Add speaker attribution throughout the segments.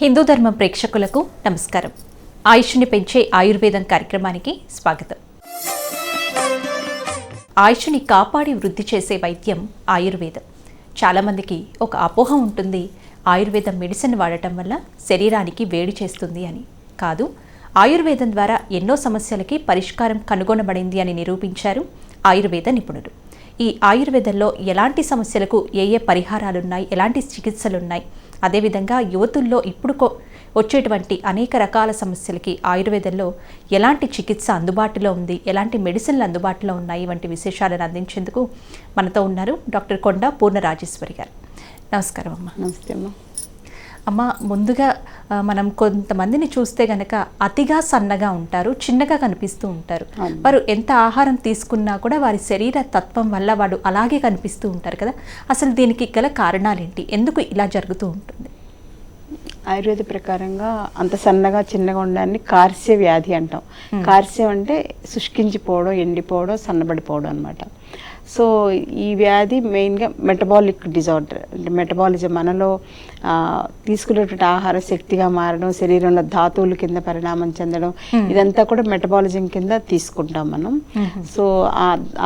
Speaker 1: హిందూ ధర్మం ప్రేక్షకులకు నమస్కారం. ఆయుష్ని పెంచే ఆయుర్వేదం కార్యక్రమానికి స్వాగతం. ఆయుష్ని కాపాడి వృద్ధి చేసే వైద్యం ఆయుర్వేదం. చాలామందికి ఒక అపోహ ఉంటుంది ఆయుర్వేదం మెడిసిన్ వాడటం వల్ల శరీరానికి వేడి చేస్తుంది అని. కాదు ఆయుర్వేదం ద్వారా ఎన్నో సమస్యలకి పరిష్కారం కనుగొనబడింది అని నిరూపించారు ఆయుర్వేద నిపుణులు. ఈ ఆయుర్వేదంలో ఎలాంటి సమస్యలకు ఏ ఏ పరిహారాలున్నాయి ఎలాంటి చికిత్సలున్నాయి అదేవిధంగా యువతుల్లో ఇప్పుడు వచ్చేటువంటి అనేక రకాల సమస్యలకి ఆయుర్వేదంలో ఎలాంటి చికిత్స అందుబాటులో ఉంది ఎలాంటి మెడిసిన్లు అందుబాటులో ఉన్నాయి వంటి విశేషాలను అందించేందుకు మనతో ఉన్నారు డాక్టర్ కొండ పూర్ణరాజేశ్వరి గారు. నమస్కారం అమ్మ.
Speaker 2: నమస్తే అమ్మ.
Speaker 1: అమ్మ ముందుగా మనం కొంతమందిని చూస్తే గనక అతిగా సన్నగా ఉంటారు చిన్నగా కనిపిస్తూ ఉంటారు. వారు ఎంత ఆహారం తీసుకున్నా కూడా వారి శరీర తత్వం వల్ల వాడు అలాగే కనిపిస్తూ ఉంటారు కదా. అసలు దీనికి గల కారణాలేంటి? ఎందుకు ఇలా జరుగుతూ ఉంటుంది?
Speaker 2: ఆయుర్వేద ప్రకారంగా అంత సన్నగా చిన్నగా ఉండడాన్ని కార్స్య వ్యాధి అంటాం. కార్స్యం అంటే శుష్కించిపోవడం ఎండిపోవడం సన్నబడిపోవడం అనమాట సో ఈ వ్యాధి మెయిన్గా మెటబాలిక్ డిజార్డర్. అంటే మెటబాలిజం మనలో తీసుకునేటువంటి ఆహార శక్తిగా మారడం శరీరంలో ధాతువుల కింద పరిణామం చెందడం ఇదంతా కూడా మెటబాలిజం కింద తీసుకుంటాం మనం. సో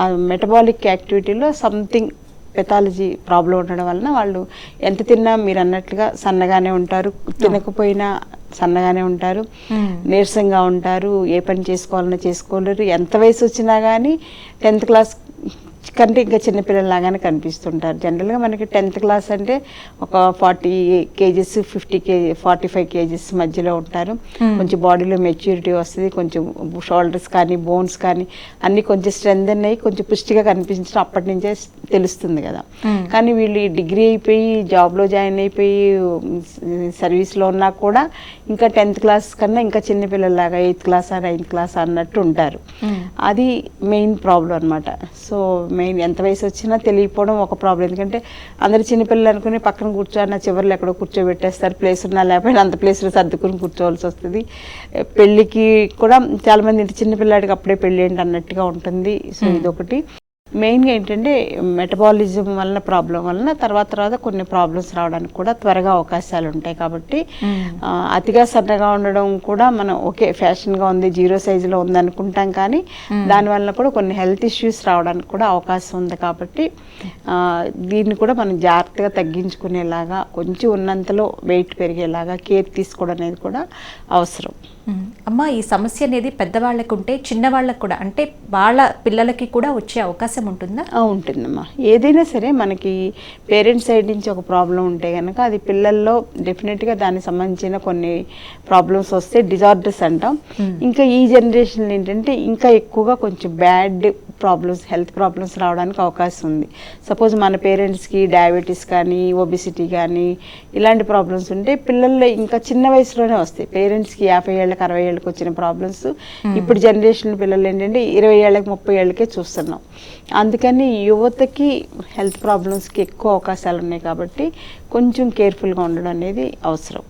Speaker 2: ఆ మెటబాలిక్ యాక్టివిటీలో సంథింగ్ పెథాలజీ ప్రాబ్లం ఉండడం వలన వాళ్ళు ఎంత తిన్నా మీరు అన్నట్లుగా సన్నగానే ఉంటారు తినకపోయినా సన్నగానే ఉంటారు. నీరసంగా ఉంటారు ఏ పని చేసుకోవాలన్నా చేసుకోలేరు ఎంత వయసు వచ్చినా కానీ టెన్త్ క్లాస్ కంటే ఇంకా చిన్నపిల్లలాగానే కనిపిస్తుంటారు. జనరల్గా మనకి టెన్త్ క్లాస్ అంటే ఒక forty kgs fifty kg forty five kgs మధ్యలో ఉంటారు. కొంచెం బాడీలో మెచ్యూరిటీ వస్తుంది కొంచెం షోల్డర్స్ కానీ బోన్స్ కానీ అన్నీ కొంచెం స్ట్రెంగ్ అయ్యి కొంచెం పుష్టిగా కనిపించడం అప్పటి నుంచే తెలుస్తుంది కదా.
Speaker 1: మ్మ్.
Speaker 2: కానీ వీళ్ళు డిగ్రీ అయిపోయి జాబ్లో జాయిన్ అయిపోయి సర్వీస్లో ఉన్నా కూడా ఇంకా టెన్త్ క్లాస్ కన్నా ఇంకా చిన్నపిల్లలాగా ఎయిత్ క్లాస్ నైన్త్ క్లాస్ అన్నట్టు ఉంటారు.
Speaker 1: మ్మ్.
Speaker 2: అది మెయిన్ ప్రాబ్లం అనమాట సో మెయిన్ ఎంత వయసు వచ్చినా తెలియకపోవడం ఒక ప్రాబ్లం ఎందుకంటే అందరు చిన్నపిల్లలు అనుకుని పక్కన కూర్చోన్న చివరిలో ఎక్కడో కూర్చోబెట్టేస్తారు. ప్లేస్ ఉన్నా లేకపోయినా అంత ప్లేస్లో సర్దుకుని కూర్చోవలసి వస్తుంది. పెళ్ళికి కూడా చాలామంది ఇంటి చిన్నపిల్లాడికి అప్పుడే పెళ్ళి ఏంటి అన్నట్టుగా ఉంటుంది. సో ఇదొకటి. మెయిన్గా ఏంటంటే మెటబాలిజం వలన ప్రాబ్లం వలన తర్వాత తర్వాత కొన్ని ప్రాబ్లమ్స్ రావడానికి కూడా త్వరగా అవకాశాలు ఉంటాయి కాబట్టి అతిగా సన్నగా ఉండడం కూడా మనం ఓకే ఫ్యాషన్గా ఉంది జీరో సైజులో ఉంది అనుకుంటాం కానీ దానివల్ల కూడా కొన్ని హెల్త్ ఇష్యూస్ రావడానికి కూడా అవకాశం ఉంది కాబట్టి దీన్ని కూడా మనం జాగ్రత్తగా తగ్గించుకునేలాగా కొంచెం ఉన్నంతలో వెయిట్ పెరిగేలాగా కేర్ తీసుకోవడం అనేది కూడా అవసరం.
Speaker 1: అమ్మ ఈ సమస్య అనేది పెద్దవాళ్ళకు ఉంటే చిన్నవాళ్ళకు కూడా అంటే వాళ్ళ పిల్లలకి కూడా వచ్చే అవకాశం ఉంటుందా?
Speaker 2: ఉంటుందమ్మా. ఏదైనా సరే మనకి పేరెంట్స్ సైడ్ నుంచి ఒక ప్రాబ్లం ఉంటే కనుక అది పిల్లల్లో డెఫినెట్గా దానికి సంబంధించిన కొన్ని ప్రాబ్లమ్స్ వస్తే డిజార్డర్స్ అంటాం. ఇంకా ఈ జనరేషన్ ఏంటంటే ఇంకా ఎక్కువగా కొంచెం బ్యాడ్ ప్రాబ్లమ్స్ హెల్త్ ప్రాబ్లమ్స్ రావడానికి అవకాశం ఉంది. సపోజ్ మన పేరెంట్స్కి డయాబెటీస్ కానీ ఒబిసిటీ కానీ ఇలాంటి ప్రాబ్లమ్స్ ఉంటే పిల్లల్లో ఇంకా చిన్న వయసులోనే వస్తాయి. పేరెంట్స్కి యాభై ఏళ్ళకి అరవై ఏళ్ళకి వచ్చిన ప్రాబ్లమ్స్ ఇప్పుడు జనరేషన్ పిల్లలు ఏంటంటే ఇరవై ఏళ్ళకి ముప్పై ఏళ్ళకే చూస్తున్నాం. అందుకని యువతకి హెల్త్ ప్రాబ్లమ్స్కి ఎక్కువ అవకాశాలు ఉన్నాయి కాబట్టి కొంచెం కేర్ఫుల్గా ఉండడం అనేది అవసరం.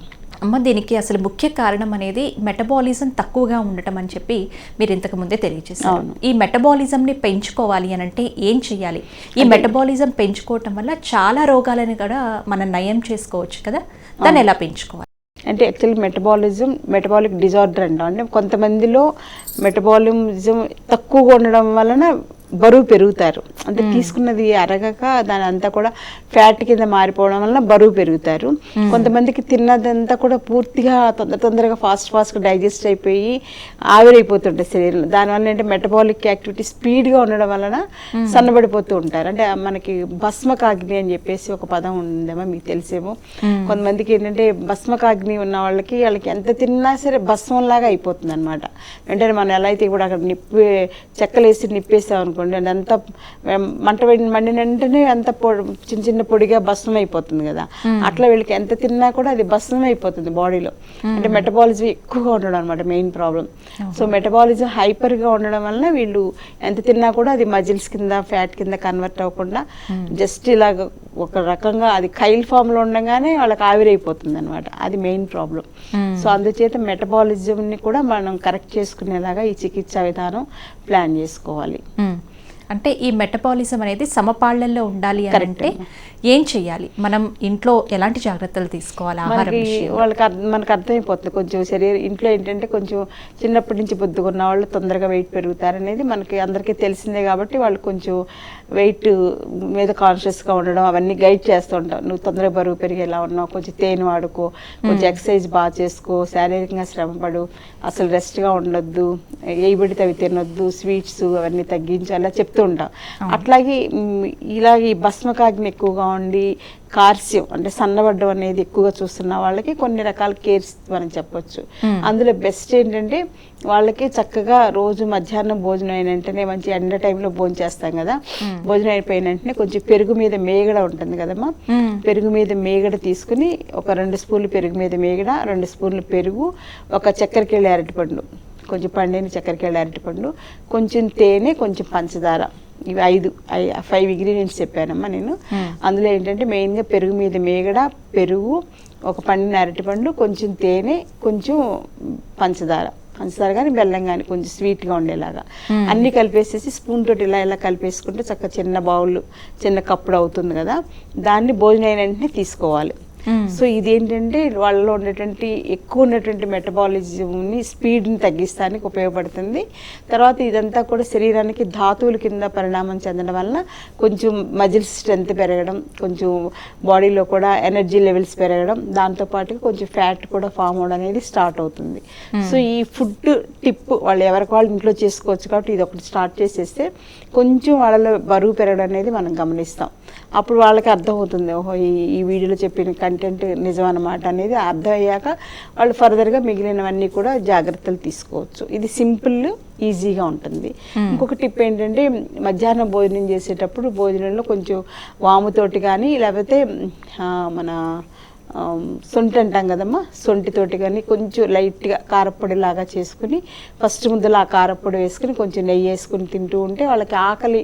Speaker 1: అమ్మ దీనికి అసలు ముఖ్య కారణం అనేది మెటబాలిజం తక్కువగా ఉండటం అని చెప్పి మీరు ఇంతకు ముందే తెలియజేశారు. ఈ మెటబాలిజంని పెంచుకోవాలి అని అంటే ఏం చేయాలి? ఈ మెటబాలిజం పెంచుకోవటం వల్ల చాలా రోగాలను కూడా మనం నయం చేసుకోవచ్చు కదా? దాన్ని ఎలా పెంచుకోవాలి?
Speaker 2: అంటే యాక్చువల్లీ మెటబాలిజం మెటబాలిక్ డిజార్డర్ అంటాం. అంటే కొంతమందిలో మెటబాలిజం తక్కువగా ఉండడం వలన బరువు పెరుగుతారు. అంటే తీసుకున్నది అరగక దాని అంతా కూడా ఫ్యాట్ కింద మారిపోవడం వలన బరువు పెరుగుతారు. కొంతమందికి తిన్నదంతా కూడా పూర్తిగా తొందర తొందరగా ఫాస్ట్ ఫాస్ట్గా డైజెస్ట్ అయిపోయి ఆవిరైపోతుంటాయి శరీరంలో. దానివల్ల ఏంటంటే మెటబాలిక్ యాక్టివిటీ స్పీడ్గా ఉండడం వలన సన్నబడిపోతూ ఉంటారు. అంటే మనకి భస్మకాగ్ని అని చెప్పేసి ఒక పదం ఉందేమో మీకు తెలిసేమో. కొంతమందికి ఏంటంటే భస్మకాగ్ని ఉన్న వాళ్ళకి వాళ్ళకి ఎంత తిన్నా సరే భస్మంలాగా అయిపోతుంది అనమాట వెంటనే మనం ఎలా అయితే ఇప్పుడు అక్కడ నిప్పి చెక్కలేసి నిప్పేసాం అనుకోండి అదంతా మంట వెండి మండిన వెంటనే అంత చిన్న చిన్న పొడిగా భస్మం అయిపోతుంది కదా. అట్లా వీళ్ళకి ఎంత తిన్నా కూడా అది భస్మం అయిపోతుంది బాడీలో. అంటే మెటబాలిజం ఎక్కువగా ఉండడం అనమాట మెయిన్ ప్రాబ్లం సో మెటబాలిజం హైపర్గా ఉండడం వలన వీళ్ళు ఎంత తిన్నా కూడా అది మజిల్స్ కింద ఫ్యాట్ కింద కన్వర్ట్ అవ్వకుండా జస్ట్ ఇలాగ ఒక రకంగా అది కైల్ ఫామ్లో ఉండగానే వాళ్ళకి ఆవిరైపోతుంది అనమాట అది మెయిన్ ప్రాబ్లం సో అందుచేత మెటబాలిజంని కూడా మనం కరెక్ట్ చేసుకునేలాగా ఈ చికిత్సా విధానం ప్లాన్ చేసుకోవాలి.
Speaker 1: అంటే ఈ మెటబాలిజం అనేది సమపాళ్ళలో ఉండాలి అని అంటే ఏం చెయ్యాలి? మనం ఇంట్లో ఎలాంటి జాగ్రత్తలు తీసుకోవాలి? ఆహారం?
Speaker 2: వాళ్ళకి అర్థం- మనకు అర్థమైపోతుంది. కొంచెం శరీరం ఇంట్లో ఏంటంటే కొంచెం చిన్నప్పటి నుంచి బొద్దుకున్న వాళ్ళు తొందరగా వెయిట్ పెరుగుతారు అనేది మనకి అందరికీ తెలిసిందే కాబట్టి వాళ్ళు కొంచెం వెయిట్ మీద కాన్షియస్గా ఉండడం అవన్నీ గైడ్ చేస్తూ ఉంటాం నువ్వు తొందరగా బరువు పెరిగేలా ఉన్నావు కొంచెం తేనె వాడుకో కొంచెం ఎక్సర్సైజ్ బాగా చేసుకో శారీరకంగా శ్రమపడు అసలు రెస్ట్గా ఉండొద్దు ఏ పడితే అవి తినొద్దు స్వీట్స్ అవన్నీ తగ్గించు అలా చెప్తూ ఉంటాం. అట్లాగే ఇలాగే ఈ భస్మకాగ్ని ఎక్కువగా ఉండి కార్స్యం అంటే సన్నబడ్డం అనేది ఎక్కువగా చూస్తున్న వాళ్ళకి కొన్ని రకాల కేర్స్ మనం చెప్పొచ్చు. అందులో బెస్ట్ ఏంటంటే వాళ్ళకి చక్కగా రోజు మధ్యాహ్నం భోజనం అయిన వెంటనే మంచి ఎండ టైంలో భోజనం చేస్తాం కదా. భోజనం అయిపోయిన వెంటనే కొంచెం పెరుగు మీద మేగడ ఉంటుంది కదమ్మా.
Speaker 1: మ్మ్.
Speaker 2: పెరుగు మీద మేగడ తీసుకుని ఒక రెండు స్పూన్లు పెరుగు మీద మేగడ రెండు స్పూన్లు పెరుగు ఒక చక్కెరకేళి అరటిపండు కొంచెం పండిన చక్కెరకేళి అరటిపండు కొంచెం తేనె కొంచెం పంచదార. ఇవి ఐదు ఫైవ్ ఇంగ్రీడియంట్స్ చెప్పానమ్మా నేను. అందులో ఏంటంటే మెయిన్గా పెరుగు మీద మేగడ పెరుగు ఒక పండిన అరటిపండు కొంచెం తేనె కొంచెం పంచదార. పంచదార కానీ బెల్లం కానీ కొంచెం స్వీట్గా ఉండేలాగా. అన్ని కలిపేసేసి స్పూన్ తోటి ఇలా ఇలా కలిపేసుకుంటే చక్కగా చిన్న బౌల్ చిన్న కప్పుడు అవుతుంది కదా. దాన్ని భోజనం అయిన వెంటనే తీసుకోవాలి. సో ఇది ఏంటంటే వాళ్ళలో ఉండేటువంటి ఎక్కువ ఉన్నటువంటి మెటబాలిజంని స్పీడ్ని తగ్గిస్తానికి ఉపయోగపడుతుంది. తర్వాత ఇదంతా కూడా శరీరానికి ధాతువుల కింద పరిణామం చెందడం వలన కొంచెం మజిల్ స్ట్రెంత్ పెరగడం కొంచెం బాడీలో కూడా ఎనర్జీ లెవెల్స్ పెరగడం దాంతోపాటు కొంచెం ఫ్యాట్ కూడా ఫామ్ అవడం అనేది స్టార్ట్ అవుతుంది. సో ఈ ఫుడ్ టిప్ వాళ్ళు ఎవరికి వాళ్ళు ఇంట్లో చేసుకోవచ్చు కాబట్టి ఇది ఒకటి స్టార్ట్ చేసేస్తే కొంచెం వాళ్ళలో బరువు పెరగడం అనేది మనం గమనిస్తాం. అప్పుడు వాళ్ళకి అర్థమవుతుంది ఓహో ఈ ఈ వీడియోలో చెప్పిన కంటెంట్ నిజం అన్నమాట అనేది అర్థం అయ్యాక వాళ్ళు ఫర్దర్గా మిగిలినవన్నీ కూడా జాగ్రత్తలు తీసుకోవచ్చు. ఇది సింపుల్ ఈజీగా ఉంటుంది. ఇంకొక టిప్ ఏంటంటే మధ్యాహ్నం భోజనం చేసేటప్పుడు భోజనంలో కొంచెం వాముతోటి కానీ లేకపోతే మన సొంటి అంటాం కదమ్మా? సొంటితోటి కానీ కొంచెం లైట్గా కారప్పొడి లాగా చేసుకుని ఫస్ట్ ముద్దలో ఆ కారప్పొడి వేసుకుని కొంచెం నెయ్యి వేసుకుని తింటూ ఉంటే వాళ్ళకి ఆకలి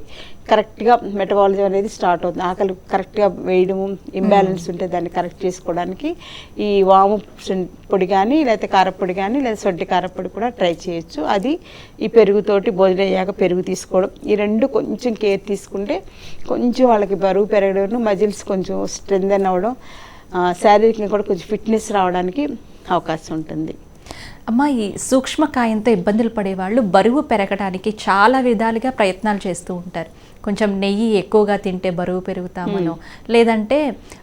Speaker 2: కరెక్ట్గా మెటబాలిజం అనేది స్టార్ట్ అవుతుంది. ఆకలి కరెక్ట్గా వేయడము ఇంబ్యాలెన్స్ ఉంటే దాన్ని కరెక్ట్ చేసుకోవడానికి ఈ వాము పొడి కానీ లేకపోతే కారప్పొడి కానీ లేదా సొంటి కారప్పొడి కూడా ట్రై చేయొచ్చు. అది ఈ పెరుగుతోటి భోజనం అయ్యాక పెరుగు తీసుకోవడం. ఈ రెండు కొంచెం కేర్ తీసుకుంటే కొంచెం వాళ్ళకి బరువు పెరగడం మజిల్స్ కొంచెం స్ట్రెంగ్ అవ్వడం శారీరకంగా కూడా కొంచెం ఫిట్నెస్ రావడానికి అవకాశం ఉంటుంది.
Speaker 1: అమ్మ ఈ సూక్ష్మకాయంతో ఇబ్బందులు పడేవాళ్ళు బరువు పెరగడానికి చాలా విధాలుగా ప్రయత్నాలు చేస్తూ ఉంటారు. కొంచెం నెయ్యి ఎక్కువగా తింటే బరువు పెరుగుతామనో లేదంటే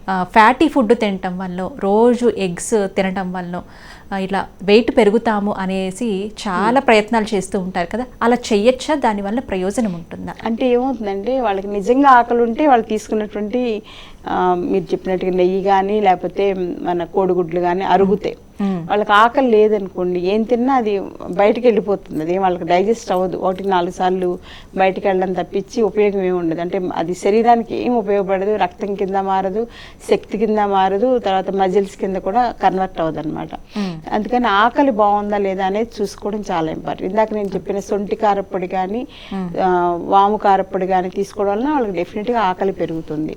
Speaker 1: ఫ్యాటీ ఫుడ్ తినటం వల్ల రోజు ఎగ్స్ తినటం వల్ల ఇలా వెయిట్ పెరుగుతాము అనేసి చాలా ప్రయత్నాలు చేస్తూ ఉంటారు కదా. అలా చెయ్యొచ్చా? దానివల్ల ప్రయోజనం ఉంటుందా?
Speaker 2: అంటే ఏమవుతుందంటే వాళ్ళకి నిజంగా ఆకలి ఉంటే వాళ్ళు తీసుకున్నటువంటి మీరు చెప్పినట్టుగా నెయ్యి కానీ లేకపోతే మన కోడిగుడ్లు కానీ అరుగుతాయి. వాళ్ళకి ఆకలి లేదనుకోండి ఏం తిన్నా అది బయటికి వెళ్ళిపోతుంది. అది వాళ్ళకి డైజెస్ట్ అవ్వదు. ఒకటి నాలుగు సార్లు బయటికి వెళ్ళడం తప్పించి ఉపయోగం ఏమి ఉండదు. అంటే అది శరీరానికి ఏం ఉపయోగపడదు రక్తం కింద మారదు శక్తి కింద మారదు తర్వాత మజిల్స్ కింద కూడా కన్వర్ట్ అవ్వదు అనమాట
Speaker 1: మ్మ్.
Speaker 2: అందుకని ఆకలి బాగుందా లేదా అనేది చూసుకోవడం చాలా ఇంపార్టెంట్ ఇందాక నేను చెప్పిన సొంటి కారప్పొడి కానీ ఆ, వాము కారప్పొడి కానీ తీసుకోవడం వలన వాళ్ళకి డెఫినెట్గా ఆకలి పెరుగుతుంది.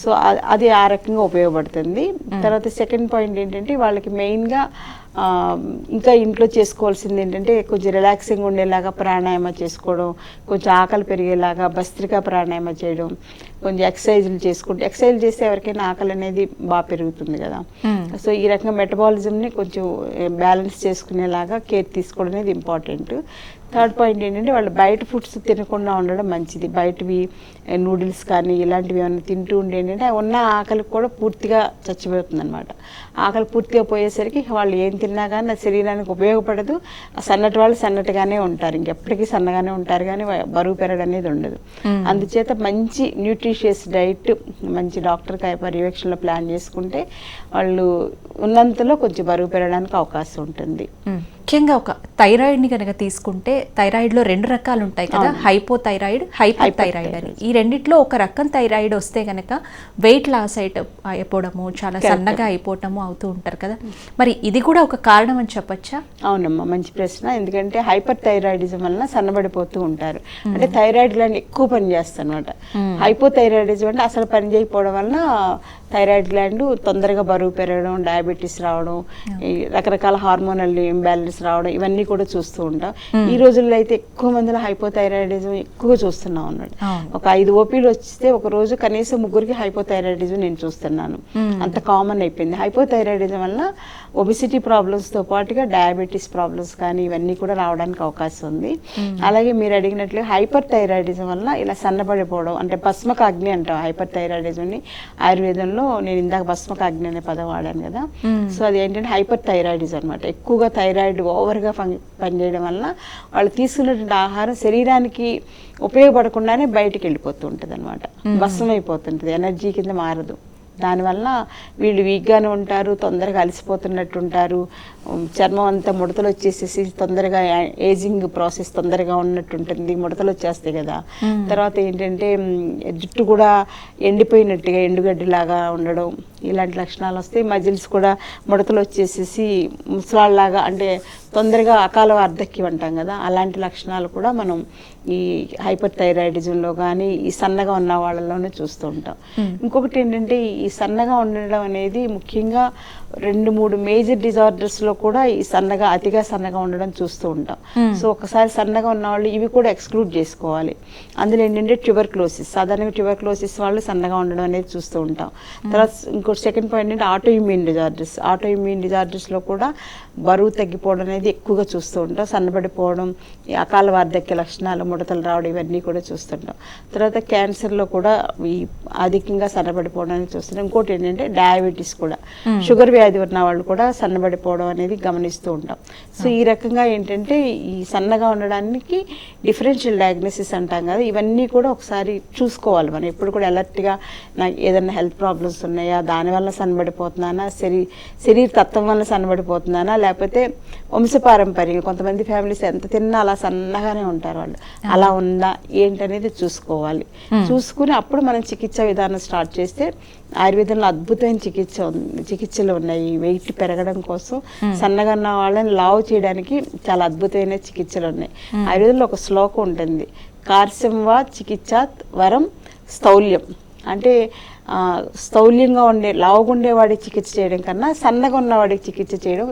Speaker 2: సో అది ఆ రకంగా ఉపయోగపడుతుంది. తర్వాత సెకండ్ పాయింట్ ఏంటంటే వాళ్ళకి మెయిన్గా ఇంకా ఇంట్లో చేసుకోవాల్సింది ఏంటంటే కొంచెం రిలాక్సింగ్ ఉండేలాగా ప్రాణాయామ చేసుకోవడం కొంచెం ఆకలి పెరిగేలాగా భస్త్రికా ప్రాణాయామ చేయడం కొంచెం ఎక్సర్సైజులు చేసుకుంటే ఎక్సర్సైజ్ చేస్తే ఎవరికైనా ఆకలి అనేది బాగా పెరుగుతుంది కదా
Speaker 1: మ్మ్.
Speaker 2: సో ఈ రకంగా మెటబాలిజంని కొంచెం బ్యాలెన్స్ చేసుకునేలాగా కేర్ తీసుకోవడం అనేది ఇంపార్టెంట్ థర్డ్ పాయింట్ ఏంటంటే వాళ్ళు బయట ఫుడ్స్ తినకుండా ఉండడం మంచిది. బయటవి నూడిల్స్ కానీ ఇలాంటివి ఏమైనా తింటూ ఉండి ఏంటంటే ఉన్న ఆకలి కూడా పూర్తిగా చచ్చిపోతుంది అనమాట ఆకలి పూర్తిగా పోయేసరికి వాళ్ళు ఏం తిన్నా కానీ ఆ శరీరానికి ఉపయోగపడదు. ఆ సన్నటి వాళ్ళు సన్నటిగానే ఉంటారు. ఇంకెప్పటికీ సన్నగానే ఉంటారు కానీ బరువు పెరగడం అనేది ఉండదు. అందుచేత మంచి న్యూట్రిషియస్ డైట్ మంచి డాక్టర్ పర్యవేక్షణలో ప్లాన్ చేసుకుంటే వాళ్ళు ఉన్నంతలో కొంచెం బరువు పెరగడానికి అవకాశం ఉంటుంది.
Speaker 1: ముఖ్యంగా ఒక థైరాయిడ్ని కనుక తీసుకుంటే థైరాయిడ్లో రెండు రకాలు ఉంటాయి కదా హైపో థైరాయిడ్ హైపర్ థైరాయిడ్ అని. ఈ రెండిట్లో ఒక రకం థైరాయిడ్ వస్తే కనుక వెయిట్ లాస్ అయిట అయిపోవడము చాలా సన్నగా అయిపోవటము అవుతూ ఉంటారు కదా. మరి ఇది కూడా ఒక కారణం అని చెప్పొచ్చా?
Speaker 2: అవునమ్మా మంచి ప్రశ్న. ఎందుకంటే హైపర్ థైరాయిడిజం వలన సన్నబడిపోతూ ఉంటారు. అంటే థైరాయిడ్ గ్లాండ్ ఎక్కువ పని చేస్తాను అనమాట హైపో థైరాయిడిజం అంటే అసలు పని చేయకపోవడం వలన థైరాయిడ్ గ్లాండ్ తొందరగా బరువు పెరగడం డయాబెటీస్ రావడం ఈ రకరకాల హార్మోనల్ ఇంబ్యాలెన్స్ రావడం ఇవన్నీ కూడా చూస్తూ ఉంటాం. ఈ రోజుల్లో అయితే ఎక్కువ మందిలో హైపోథైరాయిడిజం ఎక్కువ చూస్తున్నాం అన్నాడు. ఒక ఐదు ఓపీలు వస్తే ఒక రోజు కనీసం ముగ్గురికి హైపోథైరాయిడిజం నేను చూస్తున్నాను. అంత కామన్ అయిపోయింది. హైపోథైరాయిడిజం వల్ల ఒబిసిటీ ప్రాబ్లమ్స్తో పాటుగా డయాబెటీస్ ప్రాబ్లమ్స్ కానీ ఇవన్నీ కూడా రావడానికి అవకాశం ఉంది. అలాగే మీరు అడిగినట్లు హైపర్ థైరాయిడిజం వల్ల ఇలా సన్నబడిపోవడం అంటే భస్మకాగ్ని అంటాం హైపర్ థైరాయిడిజంని ఆయుర్వేదంలో నేను ఇందాక భస్మకాగ్ని అనే పదం వాడాను కదా. సో అది ఏంటంటే హైపర్ థైరాయిడిజం అనమాట ఎక్కువగా థైరాయిడ్ ఓవర్గా పని పనిచేయడం వల్ల వాళ్ళు తీసుకున్నటువంటి ఆహారం శరీరానికి ఉపయోగపడకుండానే బయటికి వెళ్ళిపోతూ ఉంటుంది అనమాట భస్మం అయిపోతుంటుంది ఎనర్జీ కింద మారదు. దానివల్ల వీళ్ళు వీక్గానే ఉంటారు తొందరగా అలసిపోతున్నట్టు ఉంటారు చర్మం అంతా ముడతలు వచ్చేసేసి తొందరగా ఏజింగ్ ప్రాసెస్ తొందరగా ఉన్నట్టు ఉంటుంది ముడతలు వచ్చేస్తాయి కదా. తర్వాత ఏంటంటే జుట్టు కూడా ఎండిపోయినట్టుగా ఎండుగడ్డిలాగా ఉండడం ఇలాంటి లక్షణాలు వస్తాయి. మజిల్స్ కూడా ముడతలు వచ్చేసేసి ముసలాళ్ళలాగా అంటే తొందరగా అకాల వార్ధక్యం అంటాం కదా అలాంటి లక్షణాలు కూడా మనం ఈ హైపర్ థైరాయిడిజంలో కానీ ఈ సన్నగా ఉన్న వాళ్ళలోనే చూస్తూ ఉంటాం. ఇంకొకటి ఏంటంటే ఈ సన్నగా ఉండడం అనేది ముఖ్యంగా రెండు మూడు మేజర్ డిజార్డర్స్లో కూడా ఈ సన్నగా అతిగా సన్నగా ఉండడం చూస్తూ ఉంటాం. సో ఒకసారి సన్నగా ఉన్న వాళ్ళు ఇవి కూడా ఎక్స్క్లూడ్ చేసుకోవాలి. అందులో ఏంటంటే ట్యూబర్క్లోసిస్ సాధారణంగా ట్యూబర్క్లోసిస్ వాళ్ళు సన్నగా ఉండడం అనేది చూస్తూ ఉంటాం. తర్వాత ఇంకోటి సెకండ్ పాయింట్ ఏంటంటే auto immune disorders. Auto immune డిజార్డర్స్లో కూడా బరువు తగ్గిపోవడం అనేది ఎక్కువగా చూస్తూ ఉంటాం. సన్నబడిపోవడం ఈ అకాల వార్ధక్య లక్షణాలు ముడతలు రావడం ఇవన్నీ కూడా చూస్తుంటాం తర్వాత క్యాన్సర్లో కూడా ఈ అధికంగా సన్నబడిపోవడం అనేది చూస్తుంటాం ఇంకోటి ఏంటంటే డయాబెటీస్ కూడా. షుగర్ వ్యాధి ఉన్న వాళ్ళు కూడా సన్నబడిపోవడం అనేది గమనిస్తూ ఉంటాం. సో ఈ రకంగా ఏంటంటే ఈ సన్నగా ఉండడానికి డిఫరెన్షియల్ డయాగ్నోసిస్ అంటాం కదా ఇవన్నీ కూడా ఒకసారి చూసుకోవాలి మనం. ఎప్పుడు కూడా అలర్ట్గా నాకు ఏదైనా హెల్త్ ప్రాబ్లమ్స్ ఉన్నాయా దానివల్ల సన్నబడిపోతున్నానా శరీ శరీర తత్వం వల్ల సన్నబడిపోతున్నానా లేకపోతే వంశపారంపర్యం. కొంతమంది ఫ్యామిలీస్ ఎంత తిన్నా అలా సన్నగానే ఉంటారు వాళ్ళు. అలా ఉందా ఏంటనేది చూసుకోవాలి. చూసుకుని అప్పుడు మనం చికిత్స విధానం స్టార్ట్ చేస్తే ఆయుర్వేదంలో అద్భుతమైన చికిత్స చికిత్సలు ఉన్నాయి. వెయిట్ పెరగడం కోసం సన్నగా ఉన్న వాళ్ళని లావు చేయడానికి చాలా అద్భుతమైన చికిత్సలు ఉన్నాయి. ఆయుర్వేదంలో ఒక శ్లోకం ఉంటుంది. కార్శం వా చికిత్సాత్ వరం స్థౌల్యం. అంటే స్థౌల్యంగా ఉండే లావుగా ఉండేవాడికి చికిత్స చేయడం కన్నా సన్నగా ఉన్నవాడికి చికిత్స చేయడం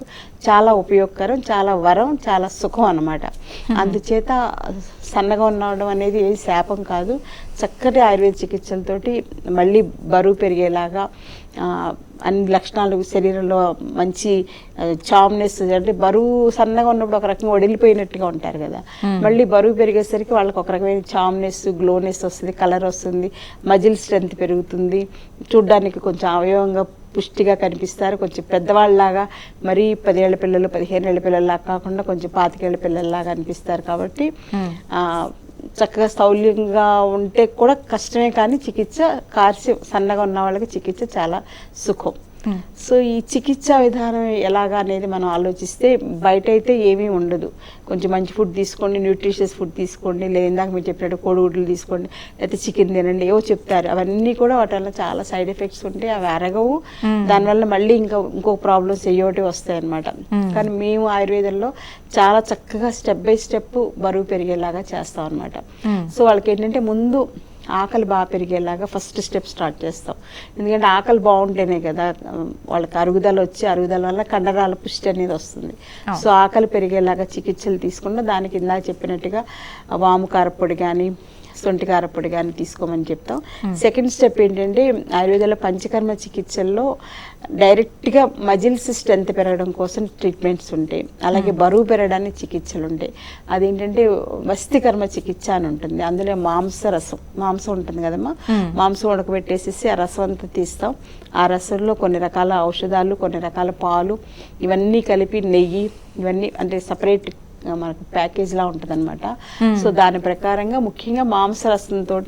Speaker 2: చాలా ఉపయోగకరం చాలా వరం చాలా సుఖం అన్నమాట. అందుచేత సన్నగా ఉండడం అనేది ఏ శాపం కాదు. చక్కటి ఆయుర్వేద చికిత్సలతోటి మళ్ళీ బరువు పెరిగేలాగా అన్ని లక్షణాలు శరీరంలో మంచి చామ్నెస్ అంటే బరువు సన్నగా ఉన్నప్పుడు ఒక రకంగా వడిలిపోయినట్టుగా ఉంటారు కదా. మళ్ళీ బరువు పెరిగేసరికి వాళ్ళకి ఒక రకమైన చామ్నెస్ గ్లోనెస్ వస్తుంది కలర్ వస్తుంది మజిల్ స్ట్రెంత్ పెరుగుతుంది. చూడ్డానికి కొంచెం అవయవంగా పుష్టిగా కనిపిస్తారు. కొంచెం పెద్దవాళ్ళలాగా మరీ పదేళ్ళ పిల్లలు పదిహేను ఏళ్ళ పిల్లల్లాగా కాకుండా కొంచెం పాతికేళ్ళ పిల్లల్లాగా అనిపిస్తారు కాబట్టి చక్కగా సౌల్యంగా ఉంటే కూడా కష్టమే కానీ చికిత్స కార్సి సన్నగా ఉన్న వాళ్ళకి చికిత్స చాలా సుఖం. సో ఈ చికిత్సా విధానం ఎలాగా అనేది మనం ఆలోచిస్తే బయట అయితే ఏమీ ఉండదు. కొంచెం మంచి ఫుడ్ తీసుకోండి న్యూట్రిషియస్ ఫుడ్ తీసుకోండి లేదా ఇందాక మీరు చెప్పినట్టు కోడిగుడ్లు తీసుకోండి లేకపోతే చికెన్ తినండి ఏవో చెప్తారు. అవన్నీ కూడా వాటి వల్ల చాలా సైడ్ ఎఫెక్ట్స్ ఉంటాయి అవి అరగవు. దానివల్ల మళ్ళీ ఇంకా ఇంకో ప్రాబ్లమ్స్ ఏయోటి వస్తాయి అనమాట కానీ మేము ఆయుర్వేదంలో చాలా చక్కగా స్టెప్ బై స్టెప్ బరువు పెరిగేలాగా చేస్తాం అనమాట సో వాళ్ళకి ఏంటంటే ముందు ఆకలి బాగా పెరిగేలాగా ఫస్ట్ స్టెప్ స్టార్ట్ చేస్తాం. ఎందుకంటే ఆకలి బాగుంటేనే కదా వాళ్ళకి అరుగుదల వచ్చి అరుగుదల వల్ల కండరాల పుష్టి అనేది వస్తుంది. సో ఆకలి పెరిగేలాగా చికిత్సలు తీసుకుంటే దానికి ఇందాక చెప్పినట్టుగా వాము కారపొడి కానీ సొంటి కారపొడి కానీ తీసుకోమని చెప్తాం. సెకండ్ స్టెప్ ఏంటంటే ఆయుర్వేదంలో పంచకర్మ చికిత్సల్లో డైరెక్ట్గా మజిల్స్ స్ట్రెంత్ పెరగడం కోసం ట్రీట్మెంట్స్ ఉంటాయి. అలాగే బరువు పెరగడానికి చికిత్సలు ఉంటాయి. అదేంటంటే వస్తికర్మ చికిత్స అని ఉంటుంది. అందులో మాంస రసం మాంసం ఉంటుంది కదమ్మా? మాంసం ఉడకబెట్టేసేసి ఆ రసం అంతా తీస్తాం. ఆ రసంలో కొన్ని రకాల ఔషధాలు కొన్ని రకాల పాలు ఇవన్నీ కలిపి నెయ్యి ఇవన్నీ అంటే సపరేట్ మనకు ప్యాకేజ్ లా ఉంటుంది అనమాట సో దాని ప్రకారంగా ముఖ్యంగా మాంసరసంతో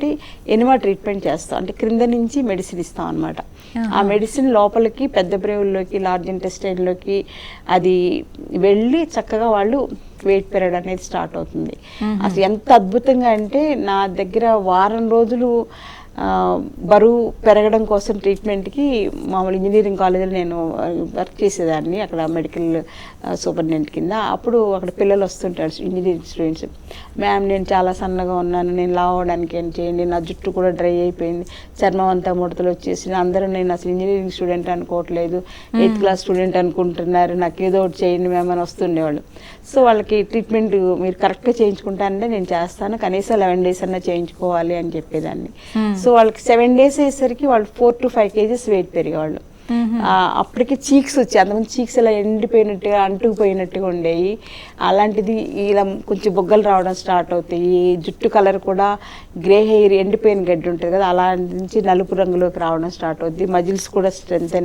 Speaker 2: ఎనిమా ట్రీట్మెంట్ చేస్తాం. అంటే క్రింద నుంచి మెడిసిన్ ఇస్తాం అనమాట ఆ మెడిసిన్ లోపలికి పెద్ద బ్రేవుల్లోకి లార్జ్ ఇంటెస్టైన్లోకి అది వెళ్ళి చక్కగా వాళ్ళు వెయిట్ పెరగడం అనేది స్టార్ట్ అవుతుంది. అసలు ఎంత అద్భుతంగా అంటే నా దగ్గర వారం రోజులు బరువు పెరగడం కోసం ట్రీట్మెంట్కి మామూలు ఇంజనీరింగ్ కాలేజీలో నేను వర్క్ చేసేదాన్ని అక్కడ మెడికల్ సూపరింటెండెంట్ కింద. అప్పుడు అక్కడ పిల్లలు వస్తుంటారు ఇంజనీరింగ్ స్టూడెంట్స్. మ్యామ్ నేను చాలా సన్నగా ఉన్నాను. నేను లావ్ అవ్వడానికి ఏం చేయండి? నా జుట్టు కూడా డ్రై అయిపోయింది. చర్మం అంతా ముడతలు వచ్చేసి అందరూ నేను అసలు ఇంజనీరింగ్ స్టూడెంట్ అనుకోవట్లేదు. ఎయిత్ క్లాస్ స్టూడెంట్ అనుకుంటున్నారు. నాకు ఏదో ఒకటి చేయండి మ్యామ్ అని వస్తుండేవాళ్ళు. సో వాళ్ళకి ట్రీట్మెంట్ మీరు కరెక్ట్గా చేయించుకుంటానంటే నేను చేస్తాను. కనీసం లెవెన్ డేస్ అన్నా చేయించుకోవాలి అని చెప్పేదాన్ని. సో వాళ్ళకి సెవెన్ డేస్ అయ్యేసరికి వాళ్ళు four to five kgs weight పెరిగేవాళ్ళు. అప్పటికి చీక్స్ వచ్చాయి. అంతకుముందు చీక్స్ ఇలా ఎండిపోయినట్టుగా అంటుకుపోయినట్టుగా ఉండేవి. అలాంటిది ఇలా కొంచెం బొగ్గలు రావడం స్టార్ట్ అవుతాయి. జుట్టు కలర్ కూడా గ్రే హెయిర్ ఎండిపోయిన గడ్డి ఉంటుంది కదా అలా నుంచి నలుపు రంగులోకి రావడం స్టార్ట్ అవుద్ది. మజిల్స్ కూడా స్ట్రెంత్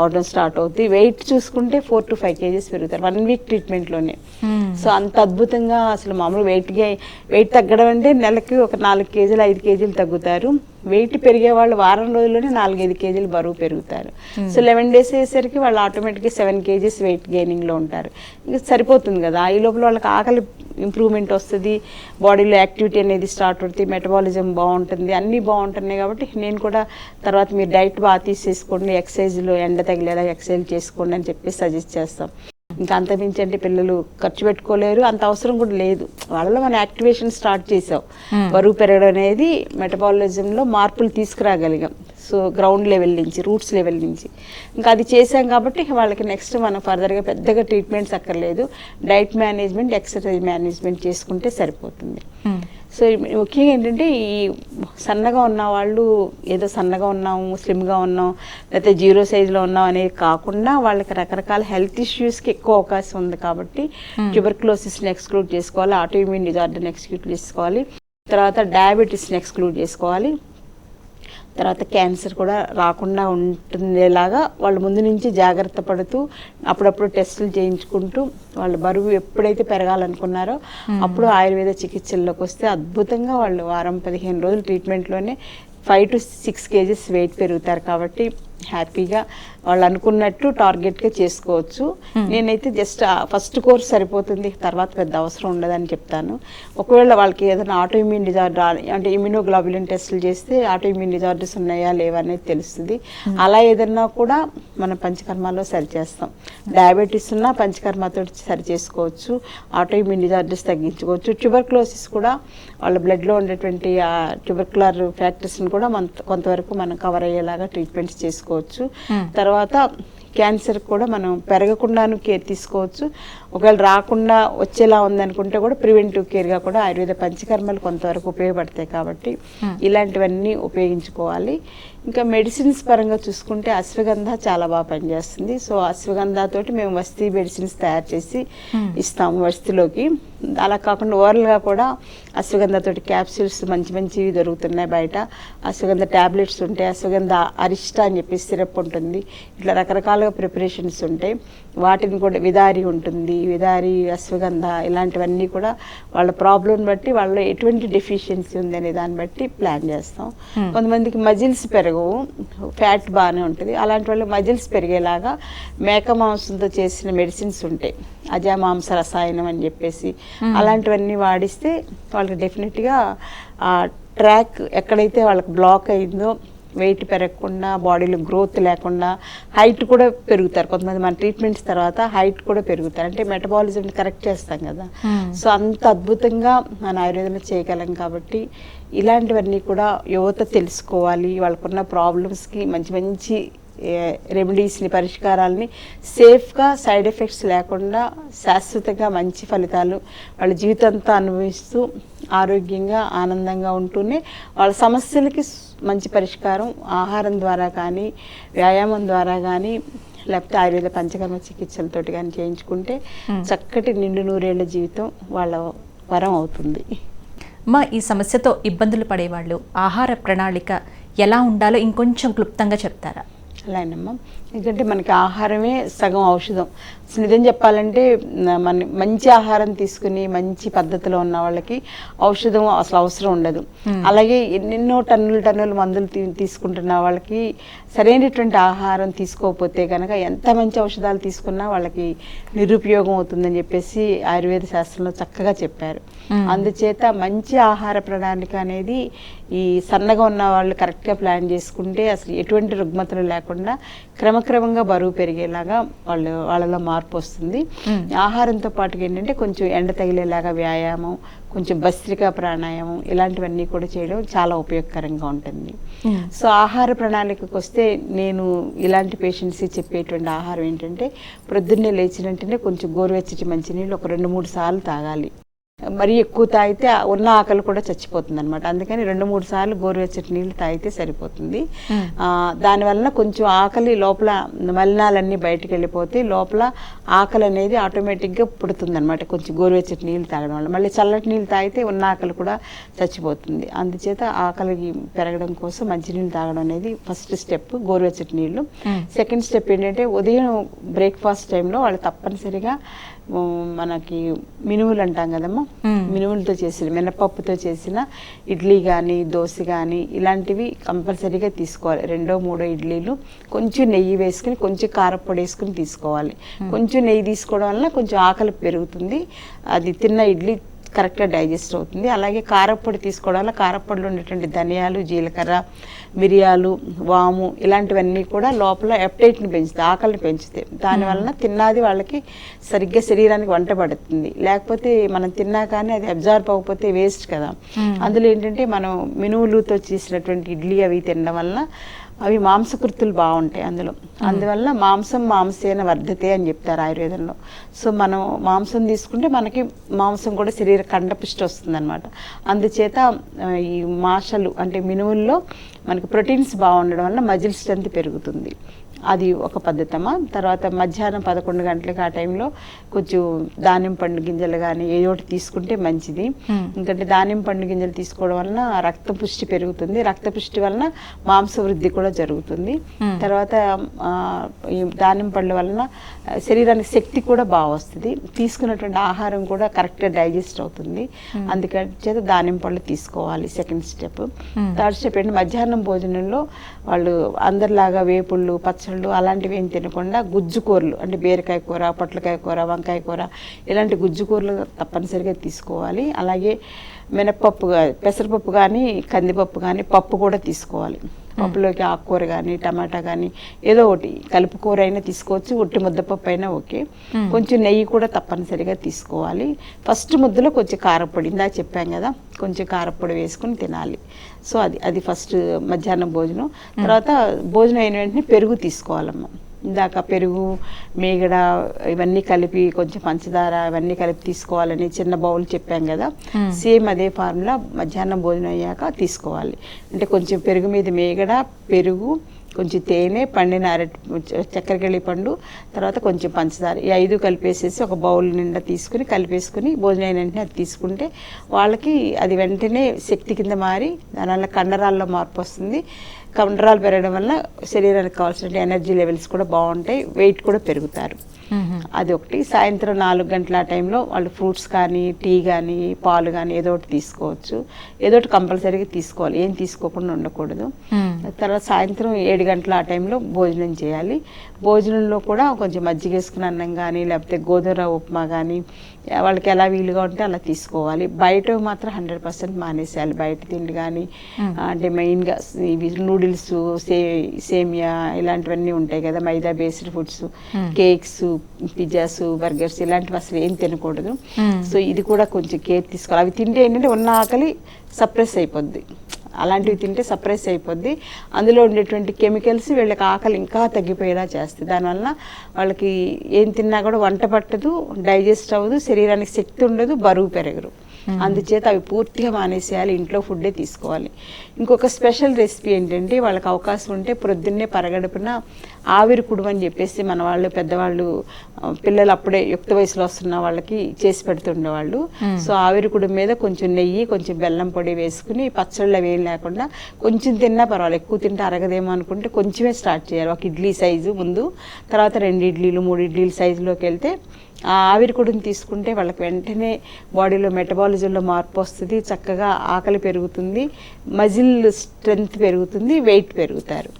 Speaker 2: అవడం స్టార్ట్ అవుద్ది. వెయిట్ చూసుకుంటే ఫోర్ టు ఫైవ్ కేజెస్ పెరుగుతారు వన్ వీక్ ట్రీట్మెంట్లోనే. సో అంత అద్భుతంగా అసలు మామూలు వెయిట్ వెయిట్ తగ్గడం అంటే నెలకి ఒక నాలుగు కేజీలు ఐదు కేజీలు తగ్గుతారు. వెయిట్ పెరిగే వాళ్ళు వారం రోజుల్లోనే నాలుగైదు కేజీలు బరువు పెరుగుతారు. సో లెవెన్ డేస్ అయ్యేసరికి వాళ్ళు ఆటోమేటిక్గా సెవెన్ కేజీస్ వెయిట్ గెయినింగ్లో ఉంటారు. ఇంకా సరిపోతుంది కదా. ఈ లోపల వాళ్ళకి ఆకలి ఇంప్రూవ్మెంట్ వస్తుంది బాడీలో యాక్టివిటీ అనేది స్టార్ట్ అవుతుంది మెటబాలిజం బాగుంటుంది అన్నీ బాగుంటున్నాయి కాబట్టి నేను కూడా తర్వాత మీరు డైట్ బాగా తీసేసుకోండి ఎక్సర్సైజ్లో ఎండ తగిలేలా ఎక్సర్సైజ్ చేసుకోండి అని చెప్పి సజెస్ట్ చేస్తాం. ఇంకా అంత మించి అంటే పిల్లలు ఖర్చు పెట్టుకోలేరు. అంత అవసరం కూడా లేదు. వాళ్ళలో మనం యాక్టివేషన్ స్టార్ట్ చేసాం. బరువు పెరగడం అనేది మెటబాలిజంలో మార్పులు తీసుకురాగలిగాం. సో గ్రౌండ్ లెవెల్ నుంచి రూట్స్ లెవెల్ నుంచి. ఇంకా అది చేసాం కాబట్టి వాళ్ళకి నెక్స్ట్ మనం ఫర్దర్గా పెద్దగా ట్రీట్మెంట్స్ అక్కర్లేదు. డైట్ మేనేజ్మెంట్ ఎక్సర్సైజ్ మేనేజ్మెంట్ చేసుకుంటే సరిపోతుంది. సో ముఖ్యంగా ఏంటంటే ఈ సన్నగా ఉన్న వాళ్ళు ఏదో సన్నగా ఉన్నాము స్లిమ్గా ఉన్నాం లేకపోతే జీరో సైజులో ఉన్నాం అనేది కాకుండా వాళ్ళకి రకరకాల హెల్త్ ఇష్యూస్కి ఎక్కువ అవకాశం ఉంది కాబట్టి ట్యూబర్క్లోసిస్ని ఎక్స్క్లూడ్ చేసుకోవాలి ఆటో ఇమ్యూన్ డిజార్డర్ని ఎక్స్క్లూడ్ చేసుకోవాలి తర్వాత డయాబెటీస్ని ఎక్స్క్లూడ్ చేసుకోవాలి. తర్వాత క్యాన్సర్ కూడా రాకుండా ఉంటుందేలాగా వాళ్ళు ముందు నుంచి జాగ్రత్త పడుతూ అప్పుడప్పుడు టెస్టులు చేయించుకుంటూ వాళ్ళ బరువు ఎప్పుడైతే పెరగాలనుకున్నారో అప్పుడు ఆయుర్వేద చికిత్సల్లోకి వస్తే అద్భుతంగా వాళ్ళు వారం పదిహేను రోజులు ట్రీట్మెంట్లోనే five to six kgs weight పెరుగుతారు కాబట్టి హ్యాపీగా వాళ్ళు అనుకున్నట్టు టార్గెట్గా చేసుకోవచ్చు. నేనైతే జస్ట్ ఫస్ట్ కోర్స్ సరిపోతుంది తర్వాత పెద్ద అవసరం ఉండదని చెప్తాను. ఒకవేళ వాళ్ళకి ఏదైనా ఆటో ఇమ్యూన్ డిజార్డర్ అంటే ఇమ్యూనోగ్లోబులిన్ టెస్టులు చేస్తే ఆటో ఇమ్యూన్ డిజార్డర్స్ ఉన్నాయా లేవా అనేది తెలుస్తుంది. అలా ఏదన్నా కూడా మనం పంచకర్మలో సరి చేస్తాం. డయాబెటీస్ ఉన్నా పంచకర్మతో సరి చేసుకోవచ్చు. ఆటో ఇమ్యూన్ డిజార్డర్స్ తగ్గించుకోవచ్చు. ట్యూబర్క్లోసిస్ కూడా వాళ్ళ బ్లడ్లో ఉండేటువంటి ఆ ట్యూబర్కులర్ ఫ్యాక్టర్స్ని కూడా మన కొంతవరకు మనం కవర్ అయ్యేలాగా ట్రీట్మెంట్స్ చేసుకోవచ్చు. తర్వాత తర్వాత క్యాన్సర్ కూడా మనం పెరగకుండాను కేర్ తీసుకోవచ్చు. ఒకవేళ రాకుండా వచ్చేలా ఉందనుకుంటే కూడా ప్రివెంటివ్ కేర్గా కూడా ఆయుర్వేద పంచకర్మలు కొంతవరకు ఉపయోగపడతాయి కాబట్టి ఇలాంటివన్నీ ఉపయోగించుకోవాలి. ఇంకా మెడిసిన్స్ పరంగా చూసుకుంటే అశ్వగంధ చాలా బాగా పనిచేస్తుంది. సో అశ్వగంధతోటి మేము వస్తీ మెడిసిన్స్ తయారు చేసి ఇస్తాము వస్తీలోకి. అలా కాకుండా ఓరల్గా కూడా అశ్వగంధతోటి క్యాప్సూల్స్ మంచి మంచివి దొరుకుతున్నాయి బయట. అశ్వగంధ ట్యాబ్లెట్స్ ఉంటాయి. అశ్వగంధ అరిష్ట అని చెప్పి సిరప్ ఉంటుంది. ఇట్లా రకరకాలుగా ప్రిపరేషన్స్ ఉంటాయి. వాటిని కూడా విదారి ఉంటుంది. విదారి అశ్వగంధ ఇలాంటివన్నీ కూడా వాళ్ళ ప్రాబ్లం బట్టి వాళ్ళ ఎటువంటి డెఫిషియన్సీ ఉందనే దాన్ని బట్టి ప్లాన్ చేస్తాం. కొంతమందికి మజిల్స్ పెరగవు ఫ్యాట్ బాగానే ఉంటుంది. అలాంటి వాళ్ళు మజిల్స్ పెరిగేలాగా మేక మాంసంతో చేసిన మెడిసిన్స్ ఉంటాయి. అజామాంస రసాయనం అని చెప్పేసి అలాంటివన్నీ వాడిస్తే వాళ్ళకి డెఫినెట్గా ఆ ట్రాక్ ఎక్కడైతే వాళ్ళకి బ్లాక్ అయిందో వెయిట్ పెరగకుండా బాడీలో గ్రోత్ లేకుండా హైట్ కూడా పెరుగుతారు. కొంతమంది మన ట్రీట్మెంట్స్ తర్వాత హైట్ కూడా పెరుగుతారు. అంటే మెటబాలిజం కరెక్ట్ చేస్తాం కదా. సో అంత అద్భుతంగా మన ఆయుర్వేదంలో చేయగలం కాబట్టి ఇలాంటివన్నీ కూడా యువత తెలుసుకోవాలి. వాళ్ళకున్న ప్రాబ్లమ్స్కి మంచి మంచి రెమెడీస్ని పరిష్కారాలని సేఫ్గా సైడ్ ఎఫెక్ట్స్ లేకుండా శాశ్వతంగా మంచి ఫలితాలు వాళ్ళ జీవితంతో అనుభవిస్తూ ఆరోగ్యంగా ఆనందంగా ఉంటూనే వాళ్ళ సమస్యలకి మంచి పరిష్కారం ఆహారం ద్వారా కానీ వ్యాయామం ద్వారా కానీ లేకపోతే ఆయుర్వేద పంచకర్మ చికిత్సలతోటి కానీ చేయించుకుంటే చక్కటి నిండు నూరేళ్ళ జీవితం వాళ్ళ వరం అవుతుంది.
Speaker 1: మా ఈ సమస్యతో ఇబ్బందులు పడేవాళ్ళు ఆహార ప్రణాళిక ఎలా ఉండాలో ఇంకొంచెం క్లుప్తంగా చెప్తారా?
Speaker 2: അല്ല എന്നമ്മ ఎందుకంటే మనకి ఆహారమే సగం ఔషధం. అసలు నిజం చెప్పాలంటే మన మంచి ఆహారం తీసుకుని మంచి పద్ధతిలో ఉన్న వాళ్ళకి ఔషధం అసలు అవసరం ఉండదు. అలాగే ఎన్నెన్నో టన్నులు టన్నులు మందులు తీసుకుంటున్న వాళ్ళకి సరైనటువంటి ఆహారం తీసుకోకపోతే కనుక ఎంత మంచి ఔషధాలు తీసుకున్నా వాళ్ళకి నిరుపయోగం అవుతుందని చెప్పేసి ఆయుర్వేద శాస్త్రంలో చక్కగా చెప్పారు. అందుచేత మంచి ఆహార ప్రణాళిక అనేది ఈ సన్నగా ఉన్న వాళ్ళు కరెక్ట్గా ప్లాన్ చేసుకుంటే అసలు ఎటువంటి రుగ్మతలు లేకుండా క్రమక్రమంగా బరువు పెరిగేలాగా వాళ్ళు వాళ్ళలో మార్పు వస్తుంది. ఆహారంతో పాటుగా ఏంటంటే కొంచెం ఎండ తగిలేలాగా వ్యాయామం కొంచెం భస్త్రికా ప్రాణాయామం ఇలాంటివన్నీ కూడా చేయడం చాలా ఉపయోగకరంగా ఉంటుంది. సో ఆహార ప్రణాళికకు వస్తే నేను ఇలాంటి పేషెంట్స్కి చెప్పేటువంటి ఆహారం ఏంటంటే ప్రొద్దున్నే లేచిన వెంటనే కొంచెం గోరువెచ్చటి మంచినీళ్ళు ఒక రెండు మూడు సార్లు తాగాలి. మరీ ఎక్కువ తాగితే ఉన్న ఆకలి కూడా చచ్చిపోతుంది అనమాట అందుకని రెండు మూడు సార్లు గోరువెచ్చటి నీళ్ళు తాగితే సరిపోతుంది. దానివల్ల కొంచెం ఆకలి లోపల మలినాలన్నీ బయటకు వెళ్ళిపోతే లోపల ఆకలి అనేది ఆటోమేటిక్గా పుడుతుంది అనమాట కొంచెం గోరువెచ్చటి నీళ్ళు తాగడం వల్ల. మళ్ళీ చల్లటి నీళ్ళు తాగితే ఉన్న ఆకలి కూడా చచ్చిపోతుంది. అందుచేత ఆకలి పెరగడం కోసం మంచినీళ్ళు తాగడం అనేది ఫస్ట్ స్టెప్ గోరువెచ్చటి నీళ్ళు. సెకండ్ స్టెప్ ఏంటంటే ఉదయం బ్రేక్ఫాస్ట్ టైంలో వాళ్ళు తప్పనిసరిగా మనకి మినుములు అంటాం కదమ్మా? మినుములతో చేసిన మినపప్పుతో చేసిన ఇడ్లీ కానీ దోశ కానీ ఇలాంటివి కంపల్సరీగా తీసుకోవాలి. రెండో మూడో ఇడ్లీలు కొంచెం నెయ్యి వేసుకుని కొంచెం కారపొడి వేసుకుని తీసుకోవాలి. కొంచెం నెయ్యి తీసుకోవడం వల్ల కొంచెం ఆకలి పెరుగుతుంది. అది తిన్న ఇడ్లీ కరెక్ట్గా డైజెస్ట్ అవుతుంది. అలాగే కారప్పొడి తీసుకోవడం వల్ల కారప్పొడిలో ఉండేటువంటి ధనియాలు జీలకర్ర మిరియాలు వాము ఇలాంటివన్నీ కూడా లోపల ఎప్టైట్ని పెంచుతాయి ఆకలిని పెంచుతాయి. దానివలన తిన్నది వాళ్ళకి సరిగ్గా శరీరానికి వంట పడుతుంది. లేకపోతే మనం తిన్నా కానీ అది అబ్జార్బ్ అవ్వకపోతే వేస్ట్ కదా. అందులో ఏంటంటే మనం మినువులతో చేసినటువంటి ఇడ్లీ అవి తినడం వలన అవి మాంసకృతులు బాగుంటాయి అందులో. అందువల్ల మాంసం మాంసేన వర్ధతే అని చెప్తారు ఆయుర్వేదంలో. సో మనం మాంసం తీసుకుంటే మనకి మాంసం కూడా శరీర కండపుష్టి వస్తుందన్నమాట. అందుచేత ఈ మాషలు అంటే మినువుల్లో మనకి ప్రోటీన్స్ బాగుండడం వల్ల మజిల్ స్ట్రెంత్ పెరుగుతుంది. అది ఒక పద్ధతమా? తర్వాత మధ్యాహ్నం పదకొండు గంటలకు ఆ టైంలో కొంచెం దానిమ్మ పండు గింజలు కానీ ఏదో ఒకటి తీసుకుంటే మంచిది. ఎందుకంటే దానిమ్మ పండు గింజలు తీసుకోవడం వలన రక్త పుష్టి పెరుగుతుంది. రక్త పుష్టి వలన మాంస వృద్ధి కూడా జరుగుతుంది. తర్వాత ఈ దానిమ్మ పళ్ళ వలన శరీరానికి శక్తి కూడా బాగా వస్తుంది. తీసుకున్నటువంటి ఆహారం కూడా కరెక్ట్గా డైజెస్ట్ అవుతుంది. అందుకని చేత దానిమ్మ పళ్ళు తీసుకోవాలి సెకండ్ స్టెప్. థర్డ్ స్టెప్ ఏంటి? మధ్యాహ్నం భోజనంలో వాళ్ళు అందరిలాగా వేపుళ్ళు పచ్చళ్ళు అలాంటివి ఏం తినకుండా గుజ్జు కూరలు అంటే బీరకాయ కూర పొట్లకాయ కూర వంకాయ కూర ఇలాంటి గుజ్జు కూరలు తప్పనిసరిగా తీసుకోవాలి. అలాగే మినప్పప్పు పెసరపప్పు కానీ కందిపప్పు కానీ పప్పు కూడా తీసుకోవాలి. పప్పులోకి ఆకుకూర కానీ టమాటా కానీ ఏదో ఒకటి కలుపు కూర అయినా తీసుకోవచ్చు ఒట్టి ముద్దపప్పు అయినా ఓకే. కొంచెం నెయ్యి కూడా తప్పనిసరిగా తీసుకోవాలి. ఫస్ట్ ముద్దలో కొంచెం కారపొడి ఇందాక చెప్పాం కదా కొంచెం కారపొడి వేసుకుని తినాలి. సో అది అది ఫస్ట్ మధ్యాహ్నం భోజనం. తర్వాత భోజనం అయిన వెంటనే పెరుగు తీసుకోవాలమ్మ. ఇందాక పెరుగు మేగడ ఇవన్నీ కలిపి కొంచెం పంచదార ఇవన్నీ కలిపి తీసుకోవాలని చిన్న బౌల్ చెప్పాం కదా. సేమ్ అదే ఫార్ములా మధ్యాహ్నం భోజనం అయ్యాక తీసుకోవాలి. అంటే కొంచెం పెరుగు మీద మేగడ పెరుగు కొంచెం తేనె పండిన అరటి చక్కెరకెళ్ళి పండు తర్వాత కొంచెం పంచదార. ఈ ఐదు కలిపేసేసి ఒక బౌల్ నిండా తీసుకుని కలిపేసుకుని భోజనం అయిన వెంటనే అది తీసుకుంటే వాళ్ళకి అది వెంటనే శక్తి కింద మారి దానివల్ల కండరాల్లో మార్పు వస్తుంది. కండరాలు పెరగడం వల్ల శరీరానికి కావాల్సిన ఎనర్జీ లెవెల్స్ కూడా బాగుంటాయి. వెయిట్ కూడా పెరుగుతారు. అది ఒకటి సాయంత్రం నాలుగు గంటల ఆ టైంలో వాళ్ళు ఫ్రూట్స్ కానీ టీ కానీ పాలు కానీ ఏదో ఒకటి తీసుకోవచ్చు. ఏదో ఒకటి కంపల్సరీగా తీసుకోవాలి. ఏం తీసుకోకుండా ఉండకూడదు. తర్వాత సాయంత్రం ఏడు గంటల ఆ టైంలో భోజనం చేయాలి. భోజనంలో కూడా కొంచెం మజ్జిగ వేసుకున్న అన్నం కానీ లేకపోతే గోధుమ ఉప్మా కానీ వాళ్ళకి ఎలా వీలుగా ఉంటే అలా తీసుకోవాలి. బయట మాత్రం హండ్రెడ్ పర్సెంట్ మానేసేయాలి. బయట తిండి కానీ అంటే మెయిన్గా ఇవి నూడిల్స్ సే సేమియా ఇలాంటివన్నీ ఉంటాయి కదా maida based foods cakes pizzas burgers ఇలాంటివి అసలు ఏం తినకూడదు. సో ఇది కూడా కొంచెం కేర్ తీసుకోవాలి. అవి తింటే ఏంటంటే ఉన్న ఆకలి సప్రెస్ అయిపోద్ది. అలాంటివి తింటే సప్రెస్ అయిపోద్ది. అందులో ఉండేటువంటి కెమికల్స్ వీళ్ళకి ఆకలి ఇంకా తగ్గిపోయేలా చేస్తుంది దానివల్ల వాళ్ళకి ఏం తిన్నా కూడా వంట పట్టదు డైజెస్ట్ అవ్వదు శరీరానికి శక్తి ఉండదు బరువు పెరగరు. అందుచేత అవి పూర్తిగా మానేసేయాలి ఇంట్లో ఫుడ్డే తీసుకోవాలి. ఇంకొక స్పెషల్ రెసిపీ ఏంటంటే వాళ్ళకి అవకాశం ఉంటే ప్రొద్దున్నే పరగడుపున ఆవిరి కుడుము అని చెప్పేసి మన వాళ్ళు పెద్దవాళ్ళు పిల్లలు అప్పుడే యుక్త వయసులో వస్తున్న వాళ్ళకి చేసి పెడుతుండేవాళ్ళు. సో ఆవిరి కుడుము మీద కొంచెం నెయ్యి కొంచెం బెల్లం పొడి వేసుకుని పచ్చళ్ళు అవి ఏం లేకుండా కొంచెం తిన్నా పర్వాలేదు ఎక్కువ తింటే అరగదేమో అనుకుంటే కొంచెమే స్టార్ట్ చేయాలి. ఒక ఇడ్లీ సైజు ముందు తర్వాత రెండు ఇడ్లీలు మూడు ఇడ్లీలు సైజులోకి వెళ్తే ఆ ఆవిరి కుడుని తీసుకుంటే వాళ్ళకి వెంటనే బాడీలో మెటబాలిజంలో మార్పు వస్తుంది చక్కగా ఆకలి పెరుగుతుంది మజిల్ స్ట్రెంగ్త్ పెరుగుతుంది వెయిట్ పెరుగుతారు.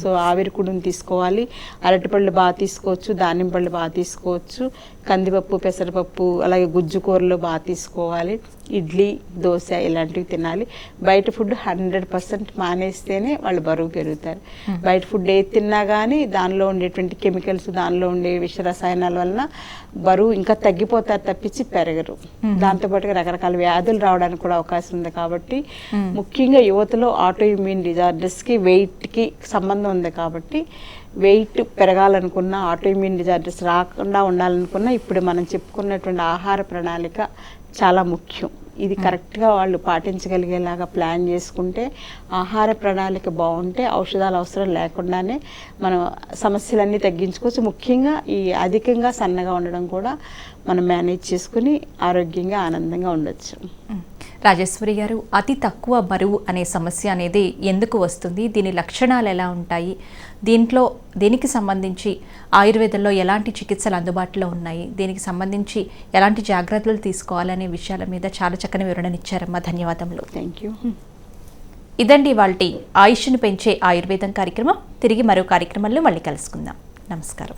Speaker 2: సో ఆవిరి కుడుని తీసుకోవాలి. అరటిపళ్ళు బాగా తీసుకోవచ్చు దానిమ్మ పళ్ళు బాగా తీసుకోవచ్చు కందిపప్పు పెసరపప్పు అలాగే గుజ్జు కూరలు బాగా తీసుకోవాలి. ఇడ్లీ దోశ ఇలాంటివి తినాలి. బయట ఫుడ్ హండ్రెడ్ పర్సెంట్ మానేస్తేనే వాళ్ళు బరువు పెరుగుతారు. బయట ఫుడ్ ఏది తిన్నా కానీ దానిలో ఉండేటువంటి కెమికల్స్ దానిలో ఉండే విష రసాయనాల వలన బరువు ఇంకా తగ్గిపోతారు తప్పించి పెరగరు. దాంతోపాటుగా రకరకాల వ్యాధులు రావడానికి కూడా అవకాశం ఉంది కాబట్టి ముఖ్యంగా యువతలో ఆటో ఇమ్యూన్ డిజార్డర్స్కి వెయిట్కి సంబంధం ఉంది కాబట్టి వెయిట్ పెరగాలనుకున్నా ఆటో ఇమ్యూన్ డిజార్డర్స్ రాకుండా ఉండాలనుకున్నా ఇప్పుడు మనం చెప్పుకున్నటువంటి ఆహార ప్రణాళిక చాలా ముఖ్యం. ఇది కరెక్ట్గా వాళ్ళు పాటించగలిగేలాగా ప్లాన్ చేసుకుంటే ఆహార ప్రణాళిక బాగుంటే ఔషధాలు అవసరం లేకుండానే మనం సమస్యలన్నీ తగ్గించుకోవచ్చు. ముఖ్యంగా ఈ అధికంగా సన్నగా ఉండడం కూడా మనం మేనేజ్ చేసుకుని ఆరోగ్యంగా ఆనందంగా ఉండొచ్చు.
Speaker 1: రాజేశ్వరి గారు అతి తక్కువ బరువు అనే సమస్య అనేది ఎందుకు వస్తుంది? దీని లక్షణాలు ఎలా ఉంటాయి? దీంట్లో దీనికి సంబంధించి ఆయుర్వేదంలో ఎలాంటి చికిత్సలు అందుబాటులో ఉన్నాయి? దీనికి సంబంధించి ఎలాంటి జాగ్రత్తలు తీసుకోవాలనే విషయాల మీద చాలా చక్కని వివరణ ఇచ్చారమ్మా. ధన్యవాదములు.
Speaker 2: థ్యాంక్ యూ
Speaker 1: ఇదండి వాళ్ళ ఆయుష్ను పెంచే ఆయుర్వేదం కార్యక్రమం. తిరిగి మరో కార్యక్రమంలో మళ్ళీ కలుసుకుందాం. నమస్కారం.